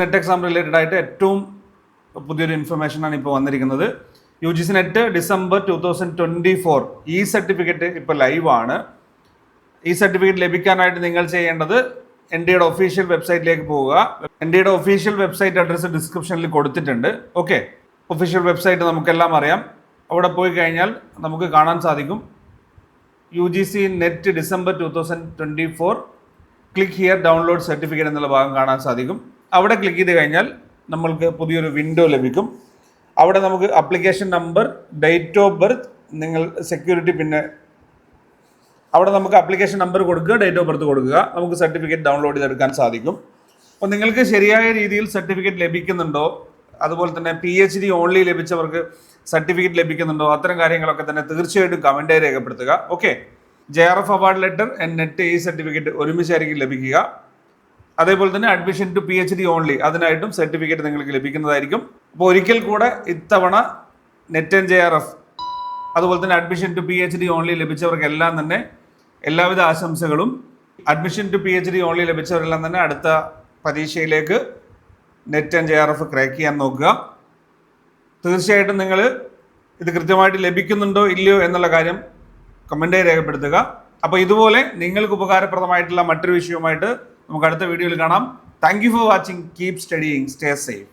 Net exam related ആയിട്ട് ഏറ്റവും പുതിയൊരു ഇൻഫർമേഷനാണ് ഇപ്പോൾ വന്നിരിക്കുന്നത്. U G C NET December two thousand twenty four ഈ സർട്ടിഫിക്കറ്റ് ഇപ്പോൾ ലൈവാണ് ഈ സർട്ടിഫിക്കറ്റ് ലഭിക്കാനായിട്ട് നിങ്ങൾ ചെയ്യേണ്ടത് എൻ ഡിയുടെ ഒഫീഷ്യൽ വെബ്സൈറ്റിലേക്ക് പോവുക. എൻ ഡിയുടെ ഒഫീഷ്യൽ വെബ്സൈറ്റ് അഡ്രസ്സ് ഡിസ്ക്രിപ്ഷനിൽ കൊടുത്തിട്ടുണ്ട്. ഓക്കെ ഒഫീഷ്യൽ വെബ്സൈറ്റ് നമുക്കെല്ലാം അറിയാം. അവിടെ പോയി കഴിഞ്ഞാൽ നമുക്ക് കാണാൻ സാധിക്കും. U G C NET December two thousand twenty four click here download certificate എന്നുള്ള ഭാഗം കാണാൻ സാധിക്കും. അവിടെ ക്ലിക്ക് ചെയ്ത് കഴിഞ്ഞാൽ നമ്മൾക്ക് പുതിയൊരു വിൻഡോ ലഭിക്കും. അവിടെ നമുക്ക് application number date of birth നിങ്ങൾ സെക്യൂരിറ്റി പിന്നെ അവിടെ നമുക്ക് അപ്ലിക്കേഷൻ നമ്പർ കൊടുക്കുക ഡേറ്റ് ഓഫ് ബർത്ത് കൊടുക്കുക. നമുക്ക് സർട്ടിഫിക്കറ്റ് ഡൗൺലോഡ് ചെയ്തെടുക്കാൻ സാധിക്കും. അപ്പോൾ നിങ്ങൾക്ക് ശരിയായ രീതിയിൽ സർട്ടിഫിക്കറ്റ് ലഭിക്കുന്നുണ്ടോ? അതുപോലെ തന്നെ പി എച്ച് ഡി ഓൺലി ലഭിച്ചവർക്ക് സർട്ടിഫിക്കറ്റ് ലഭിക്കുന്നുണ്ടോ? അത്തരം കാര്യങ്ങളൊക്കെ തന്നെ തീർച്ചയായിട്ടും കമന്റായി രേഖപ്പെടുത്തുക. Okay J R F award letter and NET ഈ സർട്ടിഫിക്കറ്റ് ഒരുമിച്ചായിരിക്കും ലഭിക്കുക. അതേപോലെ തന്നെ admission to P H D only അതിനായിട്ടും certificate നിങ്ങൾക്ക് ലഭിക്കുന്നതായിരിക്കും. അപ്പോൾ ഒരിക്കൽ കൂടെ ഇത്തവണ NET and J R F അതുപോലെ തന്നെ admission to P H D only ലഭിച്ചവർക്കെല്ലാം തന്നെ എല്ലാവിധ ആശംസകളും. Admission to P H D only ലഭിച്ചവരെല്ലാം തന്നെ അടുത്ത പരീക്ഷയിലേക്ക് NET and J R F crack ചെയ്യാൻ നോക്കുക. തീർച്ചയായിട്ടും നിങ്ങൾ ഇത് കൃത്യമായിട്ട് ലഭിക്കുന്നുണ്ടോ ഇല്ലയോ എന്നുള്ള കാര്യം കമന്റായി രേഖപ്പെടുത്തുക. അപ്പോൾ ഇതുപോലെ നിങ്ങൾക്ക് ഉപകാരപ്രദമായിട്ടുള്ള മറ്റൊരു വിഷയവുമായിട്ട് നമുക്ക് അടുത്ത വീഡിയോയിൽ കാണാം. Thank you for watching keep studying stay safe